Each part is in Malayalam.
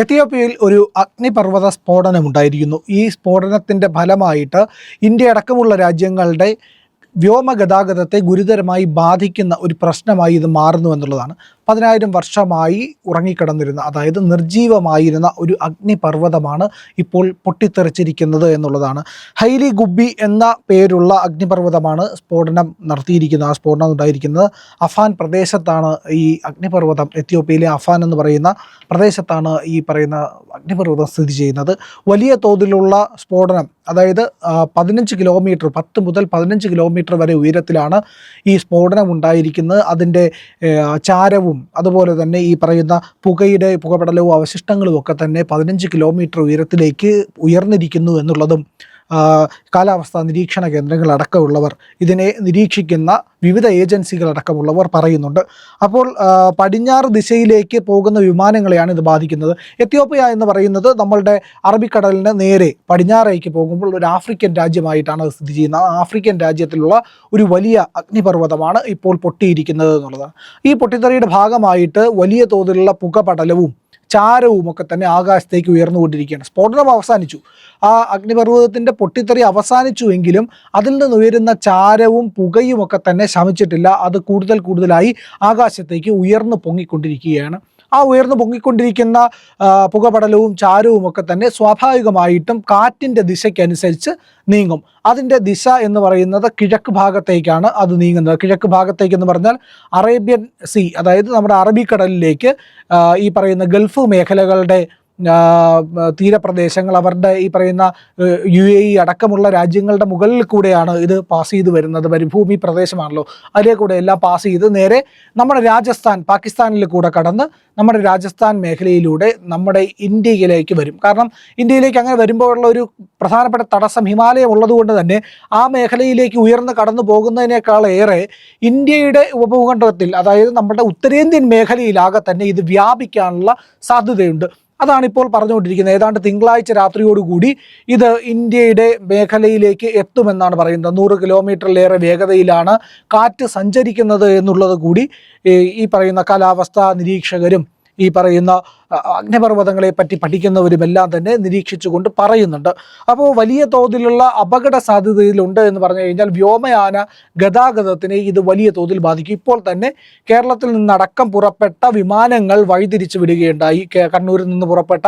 എത്തിയോപ്യയിൽ ഒരു അഗ്നിപർവത സ്ഫോടനമുണ്ടായിരിക്കുന്നു ഈ സ്ഫോടനത്തിന്റെ ഫലമായിട്ട് ഇന്ത്യ അടക്കമുള്ള രാജ്യങ്ങളുടെ വ്യോമഗതാഗതത്തെ ഗുരുതരമായി ബാധിക്കുന്ന ഒരു പ്രശ്നമായി ഇത് മാറുന്നു എന്നുള്ളതാണ്. പതിനായിരം വർഷമായി ഉറങ്ങിക്കിടന്നിരുന്ന അതായത് നിർജീവമായിരുന്ന ഒരു അഗ്നിപർവതമാണ് ഇപ്പോൾ പൊട്ടിത്തെറിച്ചിരിക്കുന്നത് എന്നുള്ളതാണ്. ഹൈലി ഗുബി എന്ന പേരുള്ള അഗ്നിപർവതമാണ് സ്ഫോടനം നടത്തിയിരിക്കുന്നത് ആ സ്ഫോടനം ഉണ്ടായിരിക്കുന്നത്. അഫാൻ പ്രദേശത്താണ് ഈ അഗ്നിപർവതം എത്യോപ്യയിലെ അഫാൻ എന്ന് പറയുന്ന പ്രദേശത്താണ് ഈ പറയുന്ന അഗ്നിപർവതം സ്ഥിതി ചെയ്യുന്നത്. വലിയ തോതിലുള്ള സ്ഫോടനം അതായത് പതിനഞ്ച് കിലോമീറ്റർ പത്ത് മുതൽ പതിനഞ്ച് കിലോമീറ്റർ വരെ ഉയരത്തിലാണ് ഈ സ്ഫോടനം ഉണ്ടായിരിക്കുന്നത്. അതിന്റെ ഏ, ചാരവും അതുപോലെ തന്നെ ഈ പറയുന്ന പുകയുടെ പുകപടലവും അവശിഷ്ടങ്ങളും ഒക്കെ തന്നെ പതിനഞ്ച് കിലോമീറ്റർ ഉയരത്തിലേക്ക് ഉയർന്നിരിക്കുന്നു എന്നുള്ളതും കാലാവസ്ഥാ നിരീക്ഷണ കേന്ദ്രങ്ങൾ അടക്കമുള്ളവർ ഇതിനെ നിരീക്ഷിക്കുന്ന വിവിധ ഏജൻസികൾ അടക്കമുള്ളവർ പറയുന്നുണ്ട്. അപ്പോൾ പടിഞ്ഞാറ് ദിശയിലേക്ക് പോകുന്ന വിമാനങ്ങളെയാണ് ഇത് ബാധിക്കുന്നത്. എത്യോപ്യ എന്ന് പറയുന്നത് നമ്മളുടെ അറബിക്കടലിന് നേരെ പടിഞ്ഞാറേക്ക് പോകുമ്പോൾ ഒരു ആഫ്രിക്കൻ രാജ്യമായിട്ടാണ് സ്ഥിതി ചെയ്യുന്നത്. ആഫ്രിക്കൻ രാജ്യത്തിലുള്ള ഒരു വലിയ അഗ്നിപർവതമാണ് ഇപ്പോൾ പൊട്ടിയിരിക്കുന്നത് എന്നുള്ളതാണ്. ഈ പൊട്ടിത്തെറിയുടെ ഭാഗമായിട്ട് വലിയ തോതിലുള്ള പുകപടലവും ചാരവും ഒക്കെ തന്നെ ആകാശത്തേക്ക് ഉയർന്നുകൊണ്ടിരിക്കുകയാണ്. സ്ഫോടനം അവസാനിച്ചു. ആ അഗ്നിപർവതത്തിന്റെ പൊട്ടിത്തെറി അവസാനിച്ചു എങ്കിലും അതിൽ നിന്ന് ഉയരുന്ന ചാരവും പുകയും ഒക്കെ തന്നെ ശമിച്ചിട്ടില്ല. അത് കൂടുതൽ കൂടുതലായി ആകാശത്തേക്ക് ഉയർന്നു പൊങ്ങിക്കൊണ്ടിരിക്കുകയാണ്. ആ ഉയർന്നു പൊങ്ങിക്കൊണ്ടിരിക്കുന്ന പുകപടലവും ചാരവും ഒക്കെ തന്നെ സ്വാഭാവികമായിട്ടും കാറ്റിന്റെ ദിശയ്ക്കനുസരിച്ച് നീങ്ങും. അതിന്റെ ദിശ എന്ന് പറയുന്നത് കിഴക്ക് ഭാഗത്തേക്കാണ് അത് നീങ്ങുന്നത്. കിഴക്ക് ഭാഗത്തേക്ക് എന്ന് പറഞ്ഞാൽ അറേബ്യൻ സീ അതായത് നമ്മുടെ അറബിക്കടലിലേക്ക് ഈ പറയുന്ന ഗൾഫ് മേഖലകളുടെ തീരപ്രദേശങ്ങൾ അവരുടെ ഈ പറയുന്ന യു എ ഇ അടക്കമുള്ള രാജ്യങ്ങളുടെ മുകളിൽ കൂടെയാണ് ഇത് പാസ് ചെയ്ത് വരുന്നത്. മരുഭൂമി പ്രദേശമാണല്ലോ. അതിലെ കൂടെ എല്ലാം പാസ് ചെയ്ത് നേരെ നമ്മുടെ രാജസ്ഥാൻ പാകിസ്ഥാനിൽ കൂടെ കടന്ന് നമ്മുടെ രാജസ്ഥാൻ മേഖലയിലൂടെ നമ്മുടെ ഇന്ത്യയിലേക്ക് വരും. കാരണം ഇന്ത്യയിലേക്ക് അങ്ങനെ വരുമ്പോഴുള്ള ഒരു പ്രധാനപ്പെട്ട തടസ്സം ഹിമാലയം ഉള്ളതുകൊണ്ട് തന്നെ ആ മേഖലയിലേക്ക് ഉയർന്ന് കടന്നു പോകുന്നതിനേക്കാൾ ഏറെ ഇന്ത്യയുടെ ഉപഭൂഖണ്ഡത്തിൽ അതായത് നമ്മുടെ ഉത്തരേന്ത്യൻ മേഖലയിലാകെ തന്നെ ഇത് വ്യാപിക്കാനുള്ള സാധ്യതയുണ്ട്. അതാണ് ഇപ്പോൾ പറഞ്ഞുകൊണ്ടിരിക്കുന്നത്. ഏതാണ്ട് തിങ്കളാഴ്ച രാത്രിയോടുകൂടി ഇത് ഇന്ത്യയുടെ മേഖലയിലേക്ക് എത്തുമെന്നാണ് പറയുന്നത്. നൂറ് കിലോമീറ്ററിലേറെ വേഗതയിലാണ് കാറ്റ് സഞ്ചരിക്കുന്നത് എന്നുള്ളത് കൂടി ഈ ഈ പറയുന്ന കാലാവസ്ഥാ നിരീക്ഷകരും ഈ പറയുന്ന അഗ്നിപർവതങ്ങളെ പറ്റി പഠിക്കുന്നവരുമെല്ലാം തന്നെ നിരീക്ഷിച്ചുകൊണ്ട് പറയുന്നുണ്ട്. അപ്പോൾ വലിയ തോതിലുള്ള അപകട സാധ്യതയിലുണ്ട് എന്ന് പറഞ്ഞു കഴിഞ്ഞാൽ വ്യോമയാന ഗതാഗതത്തിനെ ഇത് വലിയ തോതിൽ ബാധിക്കും. ഇപ്പോൾ തന്നെ കേരളത്തിൽ നിന്നടക്കം പുറപ്പെട്ട വിമാനങ്ങൾ വഴിതിരിച്ചു വിടുകയുണ്ടായി. കണ്ണൂരിൽ നിന്ന് പുറപ്പെട്ട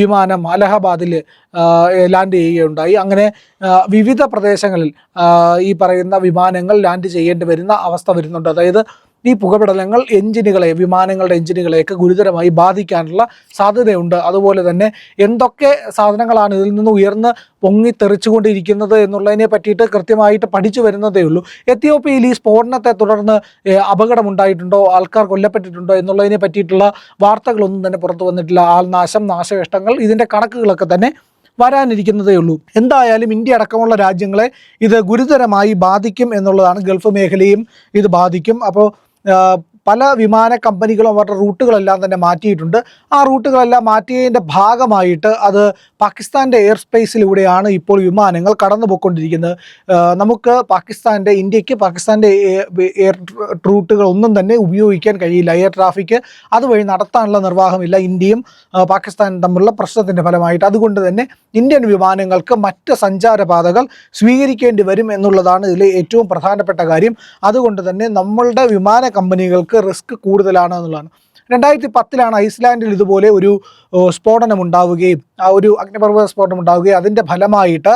വിമാനം അലഹബാദിൽ ലാൻഡ് ചെയ്യുകയുണ്ടായി. അങ്ങനെ വിവിധ പ്രദേശങ്ങളിൽ ഈ പറയുന്ന വിമാനങ്ങൾ ലാൻഡ് ചെയ്യേണ്ടി വരുന്ന അവസ്ഥ വരുന്നുണ്ട്. അതായത് ഈ പുകപടലങ്ങൾ എഞ്ചിനുകളെ വിമാനങ്ങളുടെ എഞ്ചിനുകളെയൊക്കെ ഗുരുതരമായി ബാധിക്കാനുള്ള സാധ്യതയുണ്ട്. അതുപോലെ തന്നെ എന്തൊക്കെ സാധനങ്ങളാണ് ഇതിൽ നിന്ന് ഉയർന്ന് പൊങ്ങിത്തെറിച്ചുകൊണ്ടിരിക്കുന്നത് എന്നുള്ളതിനെ പറ്റിയിട്ട് കൃത്യമായിട്ട് പഠിച്ചു വരുന്നതേ ഉള്ളൂ. എത്യോപ്യയിൽ ഈ സ്ഫോടനത്തെ തുടർന്ന് അപകടമുണ്ടായിട്ടുണ്ടോ? ആൾക്കാർ കൊല്ലപ്പെട്ടിട്ടുണ്ടോ എന്നുള്ളതിനെ പറ്റിയിട്ടുള്ള വാർത്തകളൊന്നും തന്നെ പുറത്തു വന്നിട്ടില്ല. ആൾനാശം നാശനഷ്ടങ്ങൾ ഇതിന്റെ കണക്കുകളൊക്കെ തന്നെ വരാനിരിക്കുന്നതേ ഉള്ളൂ. എന്തായാലും ഇന്ത്യ അടക്കമുള്ള രാജ്യങ്ങളെ ഇത് ഗുരുതരമായി ബാധിക്കും എന്നുള്ളതാണ് ഗൾഫ് മേഖലയും ഇത് ബാധിക്കും. അപ്പോൾ uh, പല വിമാന കമ്പനികളും അവരുടെ റൂട്ടുകളെല്ലാം തന്നെ മാറ്റിയിട്ടുണ്ട്. ആ റൂട്ടുകളെല്ലാം മാറ്റിയതിന്റെ ഭാഗമായിട്ട് അത് പാകിസ്ഥാന്റെ എയർ സ്പേസിലൂടെയാണ് ഇപ്പോൾ വിമാനങ്ങൾ കടന്നു പോയിക്കൊണ്ടിരിക്കുന്നത് നമുക്ക് പാകിസ്ഥാന്റെ ഇന്ത്യയ്ക്ക് പാകിസ്ഥാന്റെ എയർ റൂട്ടുകൾ ഒന്നും തന്നെ ഉപയോഗിക്കാൻ കഴിയില്ല. എയർ ട്രാഫിക് അതുവഴി നടത്താനുള്ള നിർവാഹമില്ല. ഇന്ത്യയും പാകിസ്ഥാനും തമ്മിലുള്ള പ്രശ്നത്തിന്റെ ഫലമായിട്ട്. അതുകൊണ്ട് തന്നെ ഇന്ത്യൻ വിമാനങ്ങൾക്ക് മറ്റ് സഞ്ചാരപാതകൾ സ്വീകരിക്കേണ്ടി വരും എന്നുള്ളതാണ് ഇതിലെ ഏറ്റവും പ്രധാനപ്പെട്ട കാര്യം. അതുകൊണ്ട് തന്നെ നമ്മളുടെ വിമാന കമ്പനികൾക്ക് റിസ്ക് കൂടുതലാണ് എന്നുള്ളതാണ്. രണ്ടായിരത്തി പത്തിലാണ് ഐസ്ലാൻഡിൽ ഇതുപോലെ ഒരു സ്ഫോടനം ഉണ്ടാവുകയും ആ ഒരു അഗ്നിപർവത സ്ഫോടനം ഉണ്ടാവുകയും അതിന്റെ ഫലമായിട്ട്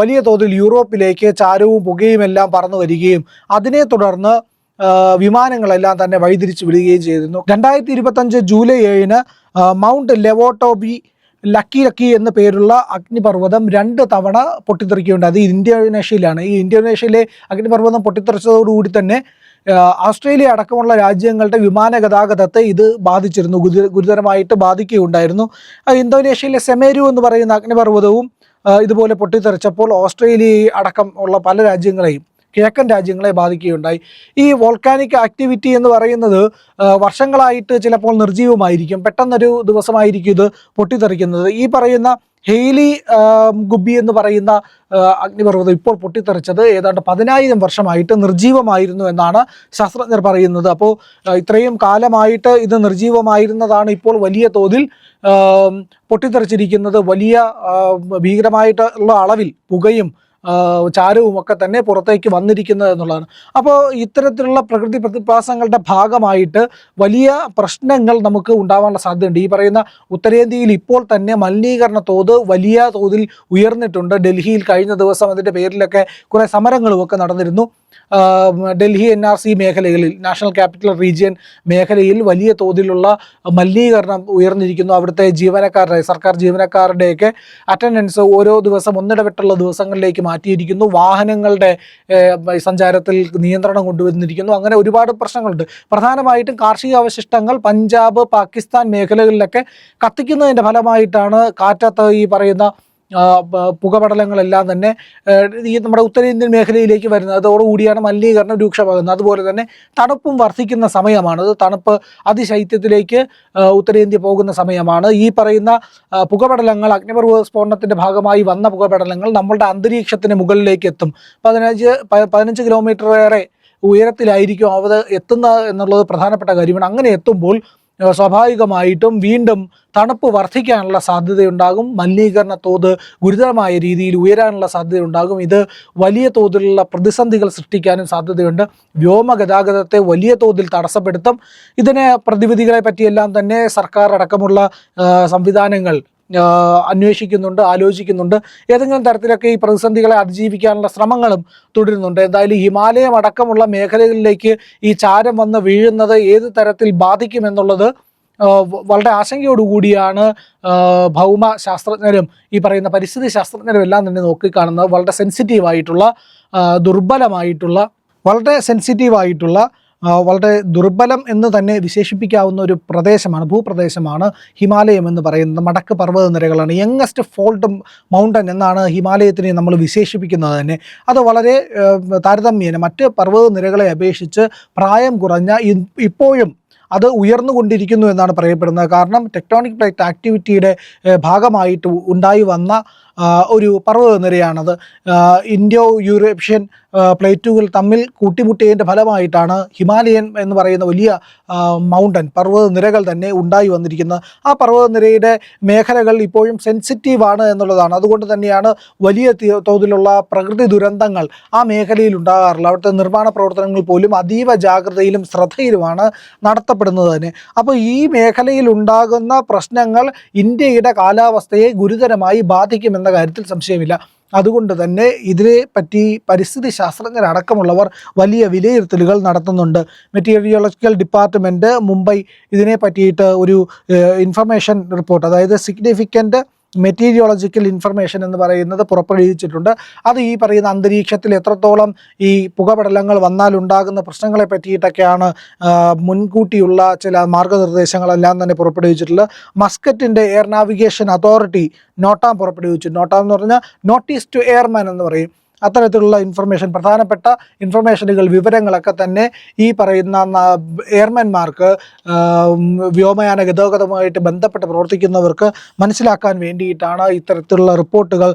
വലിയ തോതിൽ യൂറോപ്പിലേക്ക് ചാരവും പുകയും എല്ലാം പറന്നു വരികയും അതിനെ തുടർന്ന് വിമാനങ്ങളെല്ലാം തന്നെ വഴിതിരിച്ചു വിടുകയും ചെയ്തിരുന്നു. രണ്ടായിരത്തി ഇരുപത്തഞ്ച് ജൂലൈ ഏഴിന് മൗണ്ട് ലെവോട്ടോബി ലക്കി ലക്കി എന്ന പേരുള്ള അഗ്നിപർവതം രണ്ട് തവണ പൊട്ടിത്തെറിക്കുകയുണ്ട് അത് ഇന്തോനേഷ്യയിലാണ് ഈ ഇന്തോനേഷ്യയിലെ അഗ്നിപർവതം പൊട്ടിത്തെറിച്ചതോടുകൂടി തന്നെ ഓസ്ട്രേലിയ അടക്കമുള്ള രാജ്യങ്ങളുടെ വിമാന ഗതാഗതത്തെ ഇത് ബാധിച്ചിരുന്നു. ഗുരുതരമായിട്ട് ബാധിക്കുകയുണ്ടായിരുന്നു. ഇന്തോനേഷ്യയിലെ സെമേരു എന്ന് പറയുന്ന അഗ്നിപർവതവും ഇതുപോലെ പൊട്ടിത്തെറിച്ചപ്പോൾ ഓസ്ട്രേലിയ അടക്കം ഉള്ള പല രാജ്യങ്ങളെയും കിഴക്കൻ രാജ്യങ്ങളെ ബാധിക്കുകയുണ്ടായി. ഈ വോൾക്കാനിക് ആക്ടിവിറ്റി എന്ന് പറയുന്നത് വർഷങ്ങളായിട്ട് ചിലപ്പോൾ നിർജീവമായിരിക്കും പെട്ടെന്നൊരു ദിവസമായിരിക്കും ഇത് പൊട്ടിത്തെറിക്കുന്നത്. ഈ പറയുന്ന ഹെയ്ലി ഗുബി എന്ന് പറയുന്ന അഗ്നിപർവതം ഇപ്പോൾ പൊട്ടിത്തെറിച്ചത് ഏതാണ്ട് പതിനായിരം വർഷമായിട്ട് നിർജീവമായിരുന്നു എന്നാണ് ശാസ്ത്രജ്ഞർ പറയുന്നത്. അപ്പോൾ ഇത്രയും കാലമായിട്ട് ഇത് നിർജീവമായിരുന്നതാണ് ഇപ്പോൾ വലിയ തോതിൽ പൊട്ടിത്തെറിച്ചിരിക്കുന്നത്. വലിയ ഭീകരമായിട്ടുള്ള അളവിൽ പുകയും ചാരവും ഒക്കെ തന്നെ പുറത്തേക്ക് വന്നിരിക്കുന്നത് എന്നുള്ളതാണ്. അപ്പോൾ ഇത്തരത്തിലുള്ള പ്രകൃതി പ്രതിഭാസങ്ങളുടെ ഭാഗമായിട്ട് വലിയ പ്രശ്നങ്ങൾ നമുക്ക് ഉണ്ടാവാനുള്ള സാധ്യതയുണ്ട്. ഈ പറയുന്ന ഉത്തരേന്ത്യയിൽ ഇപ്പോൾ തന്നെ മലിനീകരണ തോത് വലിയ തോതിൽ ഉയർന്നിട്ടുണ്ട്. ഡൽഹിയിൽ കഴിഞ്ഞ ദിവസം അതിന്റെ പേരിലൊക്കെ കുറേ സമരങ്ങളും ഒക്കെ നടന്നിരുന്നു. ഡൽഹി എൻ ആർ സി മേഖലകളിൽ നാഷണൽ ക്യാപിറ്റൽ റീജിയൻ മേഖലയിൽ വലിയ തോതിലുള്ള മലിനീകരണം ഉയർന്നിരിക്കുന്നു. അവിടുത്തെ ജീവനക്കാരുടെ സർക്കാർ ജീവനക്കാരുടെയൊക്കെ അറ്റൻഡൻസ് ഓരോ ദിവസം ഒന്നിടവിട്ടുള്ള ദിവസങ്ങളിലേക്ക് മാറ്റിയിരിക്കുന്നു. വാഹനങ്ങളുടെ സഞ്ചാരത്തിൽ നിയന്ത്രണം കൊണ്ടുവന്നിരിക്കുന്നു. അങ്ങനെ ഒരുപാട് പ്രശ്നങ്ങളുണ്ട്. പ്രധാനമായിട്ടും കാർഷിക അവശിഷ്ടങ്ങൾ പഞ്ചാബ് പാകിസ്ഥാൻ മേഖലകളിലൊക്കെ കത്തിക്കുന്നതിന്റെ ഫലമായിട്ടാണ് കാറ്റത്ത് ഈ പറയുന്ന പുകപടലങ്ങളെല്ലാം തന്നെ ഈ നമ്മുടെ ഉത്തരേന്ത്യൻ മേഖലയിലേക്ക് വരുന്നത്. അതോടുകൂടിയാണ് മലിനീകരണം രൂക്ഷമാകുന്നത്. അതുപോലെ തന്നെ തണുപ്പും വർദ്ധിക്കുന്ന സമയമാണത് തണുപ്പ് അതിശൈത്യത്തിലേക്ക് ഉത്തരേന്ത്യ പോകുന്ന സമയമാണ്. ഈ പറയുന്ന പുകപടലങ്ങൾ അഗ്നിപർവത സ്ഫോടനത്തിന്റെ ഭാഗമായി വന്ന പുകപടലങ്ങൾ നമ്മളുടെ അന്തരീക്ഷത്തിന് മുകളിലേക്ക് എത്തും. പതിനഞ്ച് പതിനഞ്ച് കിലോമീറ്റർ ഏറെ ഉയരത്തിലായിരിക്കും അവത് എത്തുന്നത് എന്നുള്ളത് പ്രധാനപ്പെട്ട കാര്യമാണ്. അങ്ങനെ എത്തുമ്പോൾ സ്വാഭാവികമായിട്ടും വീണ്ടും തണുപ്പ് വർദ്ധിക്കാനുള്ള സാധ്യതയുണ്ടാകും. മലിനീകരണ തോത് ഗുരുതരമായ രീതിയിൽ ഉയരാനുള്ള സാധ്യതയുണ്ടാകും. ഇത് വലിയ തോതിലുള്ള പ്രതിസന്ധികൾ സൃഷ്ടിക്കാനും സാധ്യതയുണ്ട്. വ്യോമ ഗതാഗതത്തെ വലിയ തോതിൽ തടസ്സപ്പെടുത്തും. ഇതിന് പ്രതിവിധികളെ പറ്റിയെല്ലാം തന്നെ സർക്കാർ അടക്കമുള്ള സംവിധാനങ്ങൾ അന്വേഷിക്കുന്നുണ്ട് ആലോചിക്കുന്നുണ്ട്. ഏതെങ്കിലും തരത്തിലൊക്കെ ഈ പ്രതിസന്ധികളെ അതിജീവിക്കാനുള്ള ശ്രമങ്ങളും തുടരുന്നുണ്ട്. എന്തായാലും ഹിമാലയം അടക്കമുള്ള മേഖലകളിലേക്ക് ഈ ചാരം വന്ന് വീഴുന്നത് ഏത് തരത്തിൽ ബാധിക്കുമെന്നുള്ളത് വളരെ ആശങ്കയോടുകൂടിയാണ് ഭൗമ ശാസ്ത്രജ്ഞരും ഈ പറയുന്ന പരിസ്ഥിതി ശാസ്ത്രജ്ഞരും എല്ലാം തന്നെ നോക്കിക്കാണുന്നത്. വളരെ സെൻസിറ്റീവായിട്ടുള്ള ദുർബലമായിട്ടുള്ള വളരെ സെൻസിറ്റീവായിട്ടുള്ള വളരെ ദുർബലം എന്ന് തന്നെ വിശേഷിപ്പിക്കാവുന്ന ഒരു പ്രദേശമാണ് ഭൂപ്രദേശമാണ് ഹിമാലയം എന്ന് പറയുന്നത്. മടക്ക് പർവത നിരകളാണ് യങ്ങസ്റ്റ് ഫോൾട്ട് മൗണ്ടൻ എന്നാണ് ഹിമാലയത്തിനെ നമ്മൾ വിശേഷിപ്പിക്കുന്നത് തന്നെ. അത് വളരെ താരതമ്യേന മറ്റ് പർവത നിരകളെ അപേക്ഷിച്ച് പ്രായം കുറഞ്ഞ ഇപ്പോഴും അത് ഉയർന്നുകൊണ്ടിരിക്കുന്നു എന്നാണ് പറയപ്പെടുന്നത്. കാരണം ടെക്ടോണിക് പ്ലേറ്റ് ആക്ടിവിറ്റിയുടെ ഭാഗമായിട്ട് ഉണ്ടായി വന്ന ഒരു പർവത നിരയാണത് ഇന്ത്യോ യൂറോപ്യൻ പ്ലേറ്റുകൾ തമ്മിൽ കൂട്ടിമുട്ടിയതിന്റെ ഫലമായിട്ടാണ് ഹിമാലയൻ എന്ന് പറയുന്ന വലിയ മൗണ്ടൻ പർവത നിരകൾ തന്നെ ഉണ്ടായി വന്നിരിക്കുന്നത്. ആ പർവത നിരയുടെ മേഖലകൾ ഇപ്പോഴും സെൻസിറ്റീവാണ് എന്നുള്ളതാണ്. അതുകൊണ്ട് തന്നെയാണ് വലിയ തോതിലുള്ള പ്രകൃതി ദുരന്തങ്ങൾ ആ മേഖലയിൽ ഉണ്ടാകാറില്ല അവിടുത്തെ നിർമ്മാണ പ്രവർത്തനങ്ങൾ പോലും അതീവ ജാഗ്രതയിലും ശ്രദ്ധയിലുമാണ് നടത്തപ്പെടുന്നത് തന്നെ. അപ്പോൾ ഈ മേഖലയിൽ ഉണ്ടാകുന്ന പ്രശ്നങ്ങൾ ഇന്ത്യയുടെ കാലാവസ്ഥയെ ഗുരുതരമായി ബാധിക്കുമെന്ന കാര്യത്തിൽ സംശയമില്ല. അതുകൊണ്ട് തന്നെ ഇതിനെ പറ്റി പരിസ്ഥിതി ശാസ്ത്രജ്ഞരടക്കമുള്ളവർ വലിയ വിലയിരുത്തലുകൾ നടത്തുന്നുണ്ട്. മെറ്റീരിയോളജിക്കൽ ഡിപ്പാർട്ട്മെന്റ് മുംബൈ ഇതിനെ പറ്റിയിട്ട് ഒരു ഇൻഫർമേഷൻ റിപ്പോർട്ട് അതായത് സിഗ്നിഫിക്കന്റ് മെറ്റീരിയോളജിക്കൽ ഇൻഫർമേഷൻ എന്ന് പറയുന്നത് പുറപ്പെടുവിച്ചിട്ടുണ്ട്. അത് ഈ പറയുന്ന അന്തരീക്ഷത്തിൽ എത്രത്തോളം ഈ പുകപടലങ്ങൾ വന്നാൽ ഉണ്ടാകുന്ന പ്രശ്നങ്ങളെ പറ്റിയിട്ടൊക്കെയാണ് മുൻകൂട്ടിയുള്ള ചില മാർഗനിർദ്ദേശങ്ങളെല്ലാം തന്നെ പുറപ്പെടുവിച്ചിട്ടുള്ളത്. മസ്കറ്റിന്റെ എയർ നാവിഗേഷൻ അതോറിറ്റി നോട്ടാം പുറപ്പെടുവിച്ചു. നോട്ടാം എന്ന് പറഞ്ഞാൽ നോട്ടീസ് ടു എയർമാൻ എന്ന് പറയും. അത്തരത്തിലുള്ള ഇൻഫർമേഷൻ പ്രധാനപ്പെട്ട ഇൻഫർമേഷനുകൾ വിവരങ്ങളൊക്കെ തന്നെ ഈ പറയുന്ന എയർമാൻമാർക്ക് വ്യോമയാന ഗതാഗതവുമായിട്ട് ബന്ധപ്പെട്ട് പ്രവർത്തിക്കുന്നവർക്ക് മനസ്സിലാക്കാൻ വേണ്ടിയിട്ടാണ് ഇത്തരത്തിലുള്ള റിപ്പോർട്ടുകൾ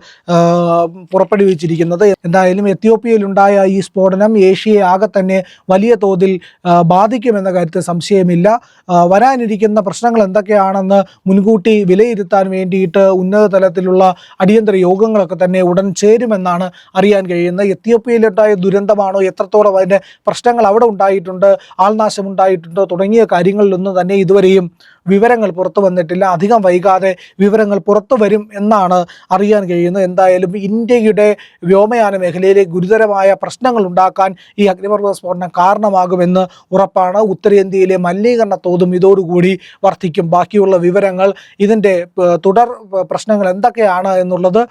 പുറപ്പെടുവിച്ചിരിക്കുന്നത്. എന്തായാലും എത്യോപ്യയിലുണ്ടായ ഈ സ്ഫോടനം ഏഷ്യയെ ആകെ തന്നെ വലിയ തോതിൽ ബാധിക്കുമെന്ന കാര്യത്തിൽ സംശയമില്ല. വരാനിരിക്കുന്ന പ്രശ്നങ്ങൾ എന്തൊക്കെയാണെന്ന് മുൻകൂട്ടി വിലയിരുത്താൻ വേണ്ടിയിട്ട് ഉന്നത തലത്തിലുള്ള അടിയന്തര യോഗങ്ങളൊക്കെ തന്നെ ഉടൻ ചേരുമെന്നാണ് അറിയാൻ കഴിയുന്നത് എത്തിയോപ്യയിലുണ്ടായ ദുരന്തമാണോ? എത്രത്തോളം അതിന്റെ പ്രശ്നങ്ങൾ അവിടെ ഉണ്ടായിട്ടുണ്ട്? ആൾനാശം ഉണ്ടായിട്ടുണ്ടോ? തുടങ്ങിയ കാര്യങ്ങളിലൊന്നും തന്നെ ഇതുവരെയും വിവരങ്ങൾ പുറത്തു വന്നിട്ടില്ല. അധികം വൈകാതെ വിവരങ്ങൾ പുറത്തു വരും എന്നാണ് അറിയാൻ കഴിയുന്നത്. എന്തായാലും ഇന്ത്യയുടെ വ്യോമയാന മേഖലയിലെ ഗുരുതരമായ പ്രശ്നങ്ങൾ ഉണ്ടാക്കാൻ ഈ അഗ്നിപർവത സ്ഫോടനം കാരണമാകുമെന്ന് ഉറപ്പാണ്. ഉത്തരേന്ത്യയിലെ മലിനീകരണ തോതും ഇതോടുകൂടി വർദ്ധിക്കും. ബാക്കിയുള്ള വിവരങ്ങൾ ഇതിന്റെ തുടർ പ്രശ്നങ്ങൾ എന്തൊക്കെയാണ് എന്നുള്ളത്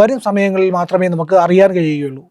വരും സമയങ്ങളിൽ മാത്രമേ നമുക്ക് അറിയാൻ കഴിയുകയുള്ളൂ.